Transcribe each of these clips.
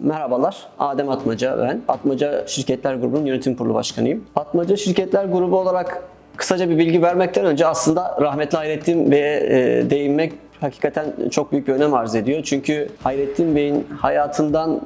Merhabalar, Adem Atmaca ben. Atmaca Şirketler Grubu'nun yönetim kurulu başkanıyım. Atmaca Şirketler Grubu olarak kısaca bir bilgi vermekten önce aslında rahmetli Hayrettin Bey'e e, değinmek hakikaten çok büyük bir önem arz ediyor. Çünkü Hayrettin Bey'in hayatından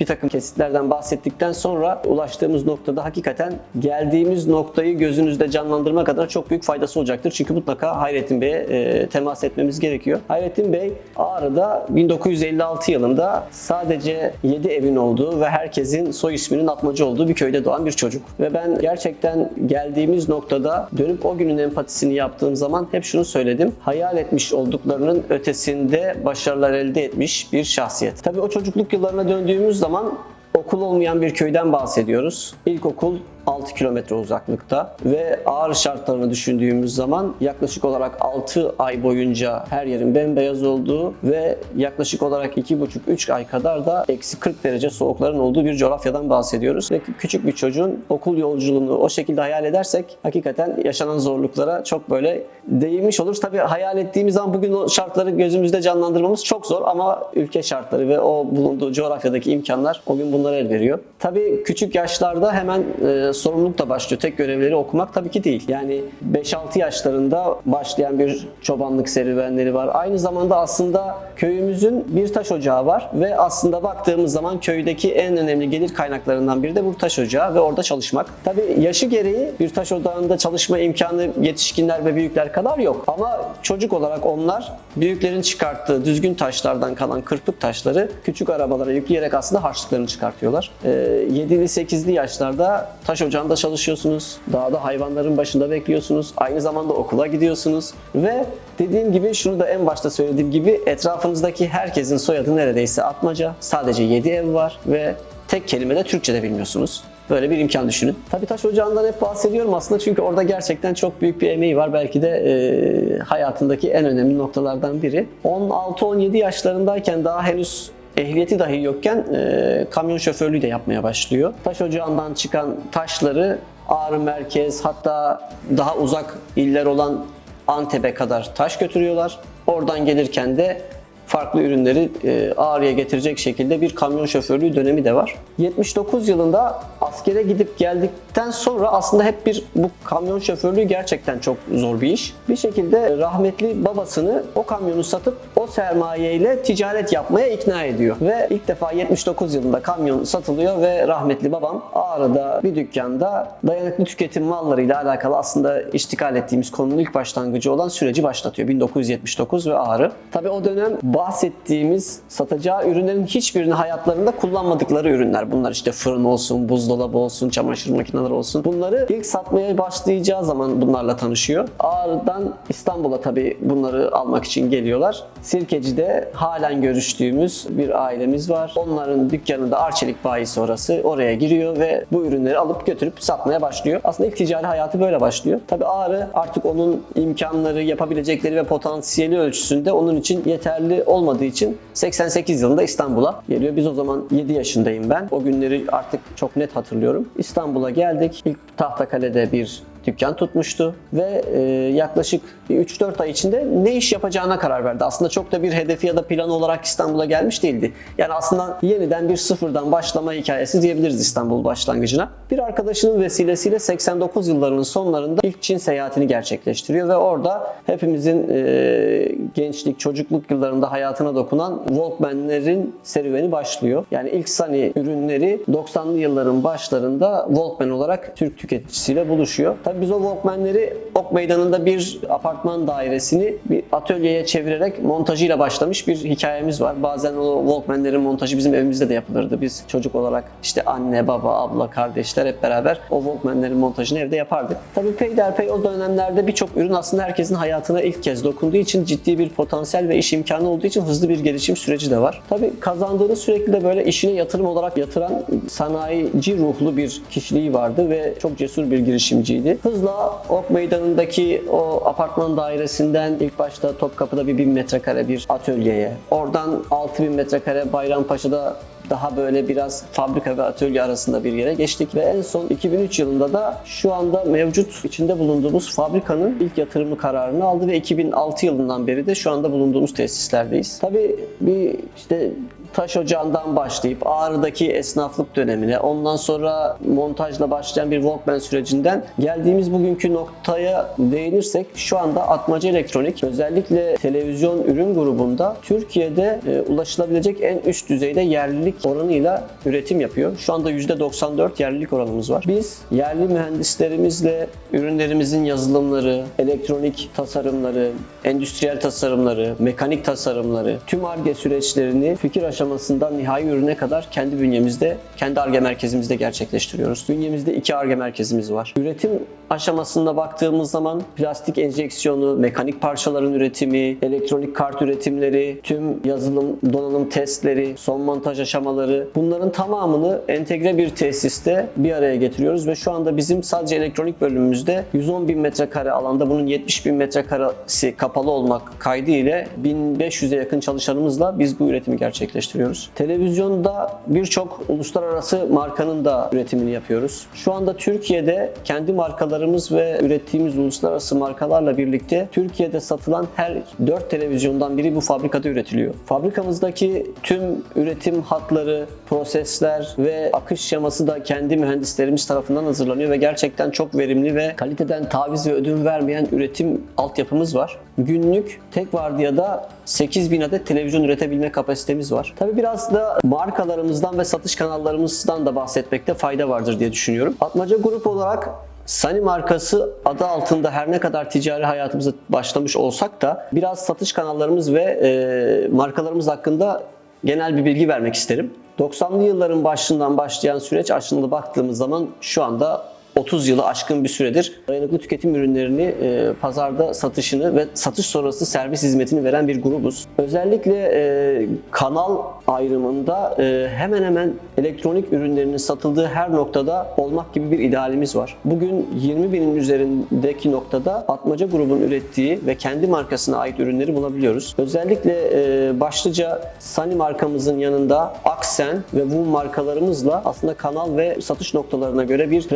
bir takım kesitlerden bahsettikten sonra ulaştığımız noktada hakikaten geldiğimiz noktayı gözünüzde canlandırmak adına çok büyük faydası olacaktır. Çünkü mutlaka Hayrettin Bey'e e, temas etmemiz gerekiyor. Hayrettin Bey Ağrı'da 1956 yılında sadece 7 evin olduğu ve herkesin soy isminin Atmaca olduğu bir köyde doğan bir çocuk. Ve ben gerçekten geldiğimiz noktada dönüp o günün empatisini yaptığım zaman hep şunu söyledim. Hayal etmiş olduklarının ötesinde başarılar elde etmiş bir şahsiyet. Tabii o çocukluk yıllarına döndüğümüz zaman okul olmayan bir köyden bahsediyoruz. İlkokul 6 kilometre uzaklıkta ve ağır şartlarını düşündüğümüz zaman yaklaşık olarak 6 ay boyunca her yerin bembeyaz olduğu ve yaklaşık olarak 2,5-3 ay kadar da eksi 40 derece soğukların olduğu bir coğrafyadan bahsediyoruz. Ve küçük bir çocuğun okul yolculuğunu o şekilde hayal edersek hakikaten yaşanan zorluklara çok böyle değinmiş oluruz. Tabii hayal ettiğimiz zaman bugün o şartları gözümüzde canlandırmamız çok zor ama ülke şartları ve o bulunduğu coğrafyadaki imkanlar o gün bunlara el veriyor. Tabii küçük yaşlarda hemen e, sorumluluk da başlıyor. Tek görevleri okumak tabii ki değil. Yani 5-6 yaşlarında başlayan bir çobanlık serüvenleri var. Aynı zamanda aslında köyümüzün bir taş ocağı var ve aslında baktığımız zaman köydeki en önemli gelir kaynaklarından biri de bu taş ocağı ve orada çalışmak. Tabii yaşı gereği bir taş ocağında çalışma imkanı yetişkinler ve büyükler kadar yok. Ama çocuk olarak onlar büyüklerin çıkarttığı düzgün taşlardan kalan kırpık taşları küçük arabalara yükleyerek aslında harçlıklarını çıkartıyorlar. Ee, 7'li 8'li yaşlarda taş ocağında çalışıyorsunuz. Dağda hayvanların başında bekliyorsunuz. Aynı zamanda okula gidiyorsunuz. Ve dediğim gibi şunu da en başta söylediğim gibi etrafınızdaki herkesin soyadı neredeyse atmaca. Sadece 7 ev var ve tek kelime de Türkçe de bilmiyorsunuz. Böyle bir imkan düşünün. Tabii taş ocağından hep bahsediyorum aslında çünkü orada gerçekten çok büyük bir emeği var. Belki de e, hayatındaki en önemli noktalardan biri. 16-17 yaşlarındayken daha henüz ehliyeti dahi yokken e, kamyon şoförlüğü de yapmaya başlıyor. Taş ocağından çıkan taşları Ağrı merkez hatta daha uzak iller olan Antep'e kadar taş götürüyorlar. Oradan gelirken de farklı ürünleri e, Ağrı'ya getirecek şekilde bir kamyon şoförlüğü dönemi de var. 79 yılında askere gidip geldikten sonra aslında hep bir bu kamyon şoförlüğü gerçekten çok zor bir iş. Bir şekilde rahmetli babasını o kamyonu satıp o sermayeyle ticaret yapmaya ikna ediyor. Ve ilk defa 79 yılında kamyon satılıyor ve rahmetli babam Ağrı'da bir dükkanda dayanıklı tüketim mallarıyla alakalı aslında iştikal ettiğimiz konunun ilk başlangıcı olan süreci başlatıyor. 1979 ve Ağrı. Tabii o dönem bahsettiğimiz satacağı ürünlerin hiçbirini hayatlarında kullanmadıkları ürünler. Bunlar işte fırın olsun, buzdolabı olsun, çamaşır makineleri olsun. Bunları ilk satmaya başlayacağı zaman bunlarla tanışıyor. Ağrı'dan İstanbul'a tabii bunları almak için geliyorlar. Sirkeci'de halen görüştüğümüz bir ailemiz var. Onların dükkanında Arçelik bayisi orası. Oraya giriyor ve bu ürünleri alıp götürüp satmaya başlıyor. Aslında ilk ticari hayatı böyle başlıyor. Tabii Ağrı artık onun imkanları, yapabilecekleri ve potansiyeli ölçüsünde onun için yeterli olmadığı için 88 yılında İstanbul'a geliyor. Biz o zaman 7 yaşındayım ben. O günleri artık çok net hatırlıyorum. İstanbul'a geldik. İlk Tahtakale'de bir dükkan tutmuştu ve e, yaklaşık bir 3-4 ay içinde ne iş yapacağına karar verdi. Aslında çok da bir hedefi ya da planı olarak İstanbul'a gelmiş değildi. Yani aslında yeniden bir sıfırdan başlama hikayesi diyebiliriz İstanbul başlangıcına. Bir arkadaşının vesilesiyle 89 yıllarının sonlarında ilk Çin seyahatini gerçekleştiriyor ve orada hepimizin e, gençlik, çocukluk yıllarında hayatına dokunan Walkman'lerin serüveni başlıyor. Yani ilk Sony ürünleri 90'lı yılların başlarında Walkman olarak Türk tüketicisiyle buluşuyor. Tabii biz o Walkman'leri Ok Meydanı'nda bir apartman dairesini bir atölyeye çevirerek montajıyla başlamış bir hikayemiz var. Bazen o Walkman'lerin montajı bizim evimizde de yapılırdı. Biz çocuk olarak işte anne, baba, abla, kardeşler hep beraber o Walkman'lerin montajını evde yapardık. Tabii peyderpey o dönemlerde birçok ürün aslında herkesin hayatına ilk kez dokunduğu için ciddi bir potansiyel ve iş imkanı olduğu için hızlı bir gelişim süreci de var. Tabii kazandığını sürekli de böyle işine yatırım olarak yatıran sanayici ruhlu bir kişiliği vardı ve çok cesur bir girişimciydi. Hızla Ok Meydanı'ndaki o apartman dairesinden ilk başta Topkapı'da bir 1000 metrekare bir atölyeye, oradan 6000 metrekare Bayrampaşa'da daha böyle biraz fabrika ve atölye arasında bir yere geçtik ve en son 2003 yılında da şu anda mevcut içinde bulunduğumuz fabrikanın ilk yatırımı kararını aldı ve 2006 yılından beri de şu anda bulunduğumuz tesislerdeyiz. Tabii bir işte taş ocağından başlayıp Ağrı'daki esnaflık dönemine, ondan sonra montajla başlayan bir Walkman sürecinden geldiğimiz bugünkü noktaya değinirsek şu anda Atmaca Elektronik özellikle televizyon ürün grubunda Türkiye'de e, ulaşılabilecek en üst düzeyde yerlilik oranıyla üretim yapıyor. Şu anda %94 yerlilik oranımız var. Biz yerli mühendislerimizle ürünlerimizin yazılımları, elektronik tasarımları, endüstriyel tasarımları, mekanik tasarımları, tüm ARGE süreçlerini fikir aşamasından nihai ürüne kadar kendi bünyemizde, kendi ARGE merkezimizde gerçekleştiriyoruz. Bünyemizde iki ARGE merkezimiz var. Üretim aşamasında baktığımız zaman plastik enjeksiyonu, mekanik parçaların üretimi, elektronik kart üretimleri, tüm yazılım, donanım testleri, son montaj aşamaları bunların tamamını entegre bir tesiste bir araya getiriyoruz ve şu anda bizim sadece elektronik bölümümüzde 110 bin metrekare alanda bunun 70 bin metrekaresi kapalı olmak kaydı ile 1500'e yakın çalışanımızla biz bu üretimi gerçekleştiriyoruz. Televizyonda birçok uluslararası markanın da üretimini yapıyoruz. Şu anda Türkiye'de kendi markalarımız ve ürettiğimiz uluslararası markalarla birlikte Türkiye'de satılan her 4 televizyondan biri bu fabrikada üretiliyor. Fabrikamızdaki tüm üretim hatları, prosesler ve akış şeması da kendi mühendislerimiz tarafından hazırlanıyor ve gerçekten çok verimli ve kaliteden taviz ve ödün vermeyen üretim altyapımız var. Günlük tek vardiyada 8000 adet televizyon üretebilme kapasitemiz var. Tabi biraz da markalarımızdan ve satış kanallarımızdan da bahsetmekte fayda vardır diye düşünüyorum. Atmaca Grup olarak Sani markası adı altında her ne kadar ticari hayatımıza başlamış olsak da biraz satış kanallarımız ve e, markalarımız hakkında genel bir bilgi vermek isterim. 90'lı yılların başından başlayan süreç aslında baktığımız zaman şu anda 30 yılı aşkın bir süredir dayanıklı tüketim ürünlerini e, pazarda satışını ve satış sonrası servis hizmetini veren bir grubuz. Özellikle e, kanal ayrımında e, hemen hemen elektronik ürünlerinin satıldığı her noktada olmak gibi bir idealimiz var. Bugün 20 binin üzerindeki noktada Atmaca grubun ürettiği ve kendi markasına ait ürünleri bulabiliyoruz. Özellikle e, başlıca Sani markamızın yanında Aksen ve WUM markalarımızla aslında kanal ve satış noktalarına göre bir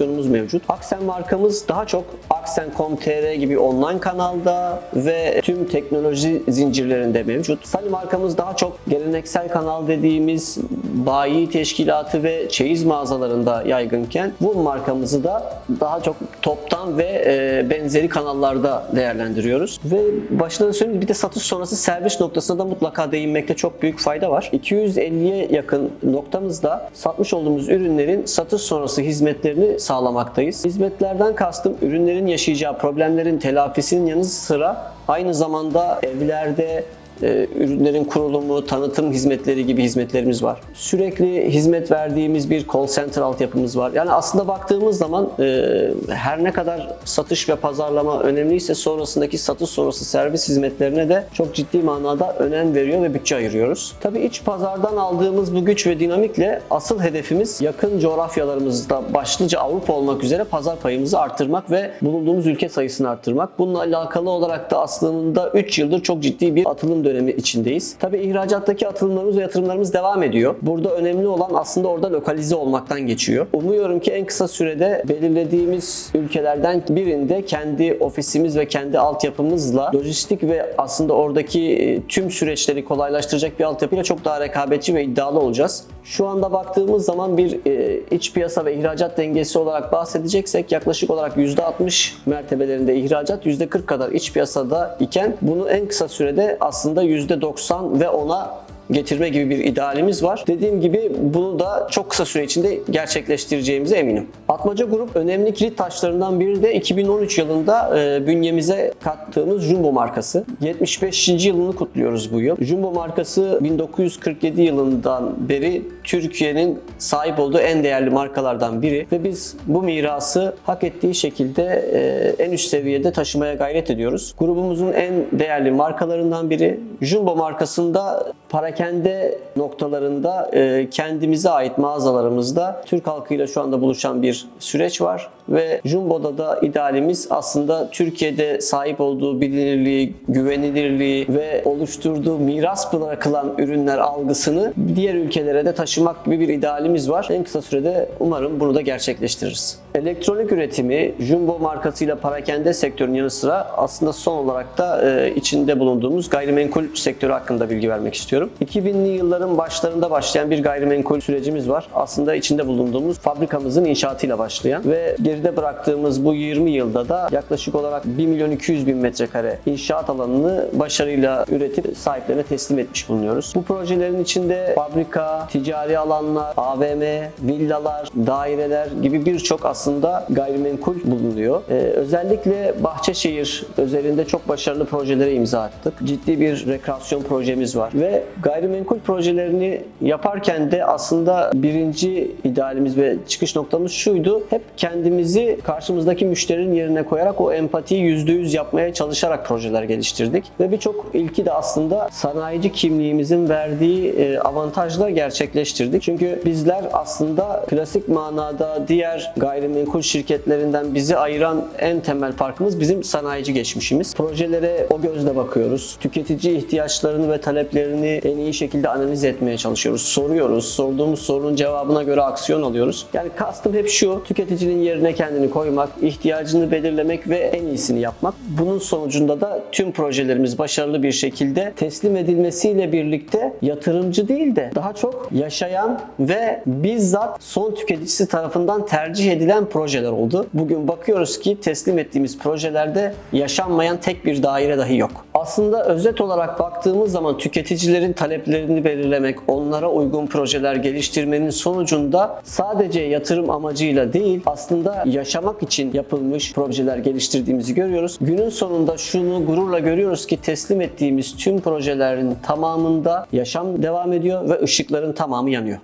klasifikasyonumuz mevcut. Aksen markamız daha çok Aksen.com.tr gibi online kanalda ve tüm teknoloji zincirlerinde mevcut. Sani markamız daha çok geleneksel kanal dediğimiz bayi teşkilatı ve çeyiz mağazalarında yaygınken bu markamızı da daha çok toptan ve e, benzeri kanallarda değerlendiriyoruz. Ve başına da söyleyeyim bir de satış sonrası servis noktasına da mutlaka değinmekte çok büyük fayda var. 250'ye yakın noktamızda satmış olduğumuz ürünlerin satış sonrası hizmetlerini sağlamaktayız. Hizmetlerden kastım ürünlerin yaşayacağı problemlerin telafisinin yanı sıra aynı zamanda evlerde e, ürünlerin kurulumu, tanıtım hizmetleri gibi hizmetlerimiz var. Sürekli hizmet verdiğimiz bir call center altyapımız var. Yani aslında baktığımız zaman e, her ne kadar satış ve pazarlama önemliyse sonrasındaki satış sonrası servis hizmetlerine de çok ciddi manada önem veriyor ve bütçe ayırıyoruz. Tabii iç pazardan aldığımız bu güç ve dinamikle asıl hedefimiz yakın coğrafyalarımızda başlıca Avrupa olmak üzere pazar payımızı arttırmak ve bulunduğumuz ülke sayısını arttırmak. Bununla alakalı olarak da aslında 3 yıldır çok ciddi bir atılım dönemi içindeyiz. Tabii ihracattaki atılımlarımız ve yatırımlarımız devam ediyor. Burada önemli olan aslında orada lokalize olmaktan geçiyor. Umuyorum ki en kısa sürede belirlediğimiz ülkelerden birinde kendi ofisimiz ve kendi altyapımızla lojistik ve aslında oradaki e, tüm süreçleri kolaylaştıracak bir altyapıyla çok daha rekabetçi ve iddialı olacağız. Şu anda baktığımız zaman bir e, iç piyasa ve ihracat dengesi olarak bahsedeceksek yaklaşık olarak %60 mertebelerinde ihracat, %40 kadar iç piyasada iken bunu en kısa sürede aslında %90 ve ona getirme gibi bir idealimiz var. Dediğim gibi bunu da çok kısa süre içinde gerçekleştireceğimize eminim. Atmaca Grup önemli kilit taşlarından biri de 2013 yılında e, bünyemize kattığımız Jumbo markası. 75. yılını kutluyoruz bu yıl. Jumbo markası 1947 yılından beri Türkiye'nin sahip olduğu en değerli markalardan biri ve biz bu mirası hak ettiği şekilde e, en üst seviyede taşımaya gayret ediyoruz. Grubumuzun en değerli markalarından biri. Jumbo markasında parakende noktalarında e, kendimize ait mağazalarımızda Türk halkıyla şu anda buluşan bir süreç var ve Jumbo'da da idealimiz aslında Türkiye'de sahip olduğu bilinirliği, güvenilirliği ve oluşturduğu miras bırakılan ürünler algısını diğer ülkelere de taşımak gibi bir idealimiz var. En kısa sürede umarım bunu da gerçekleştiririz. Elektronik üretimi, Jumbo markasıyla parakende sektörünün yanı sıra aslında son olarak da e, içinde bulunduğumuz gayrimenkul sektörü hakkında bilgi vermek istiyorum. 2000'li yılların başlarında başlayan bir gayrimenkul sürecimiz var. Aslında içinde bulunduğumuz fabrikamızın inşaatıyla başlayan ve geride bıraktığımız bu 20 yılda da yaklaşık olarak 1 milyon 200 bin metrekare inşaat alanını başarıyla üretip sahiplerine teslim etmiş bulunuyoruz. Bu projelerin içinde fabrika, ticari alanlar, AVM, villalar, daireler gibi birçok aslında gayrimenkul bulunuyor. Ee, özellikle Bahçeşehir özelinde çok başarılı projelere imza attık. Ciddi bir rekreasyon projemiz var ve gayrimenkul projelerini yaparken de aslında birinci idealimiz ve çıkış noktamız şuydu. Hep kendimizi karşımızdaki müşterinin yerine koyarak o empatiyi %100 yapmaya çalışarak projeler geliştirdik. Ve birçok ilki de aslında sanayici kimliğimizin verdiği e, avantajla gerçekleştirdik. Çünkü bizler aslında klasik manada diğer gayrimenkul şirketlerinden bizi ayıran en temel farkımız bizim sanayici geçmişimiz. Projelere o gözle bakıyoruz. Tüketici ihtiyaçlarını ve taleplerini en iyi şekilde analiz etmeye çalışıyoruz. Soruyoruz. Sorduğumuz sorunun cevabına göre aksiyon alıyoruz. Yani kastım hep şu. Tüketicinin yerine kendini koymak, ihtiyacını belirlemek ve en iyisini yapmak. Bunun sonucunda da tüm projelerimiz başarılı bir şekilde teslim edilmesiyle birlikte yatırımcı değil de daha çok yaşayan ve bizzat son tüketicisi tarafından tercih edilen projeler oldu. Bugün bakıyoruz ki teslim ettiğimiz projelerde yaşanmayan tek bir daire dahi yok. Aslında özet olarak baktığımız zaman tüketicilerin taleplerini belirlemek, onlara uygun projeler geliştirmenin sonucunda sadece yatırım amacıyla değil aslında yaşamak için yapılmış projeler geliştirdiğimizi görüyoruz. Günün sonunda şunu gururla görüyoruz ki teslim ettiğimiz tüm projelerin tamamında yaşam devam ediyor ve ışıkların tamamı yanıyor.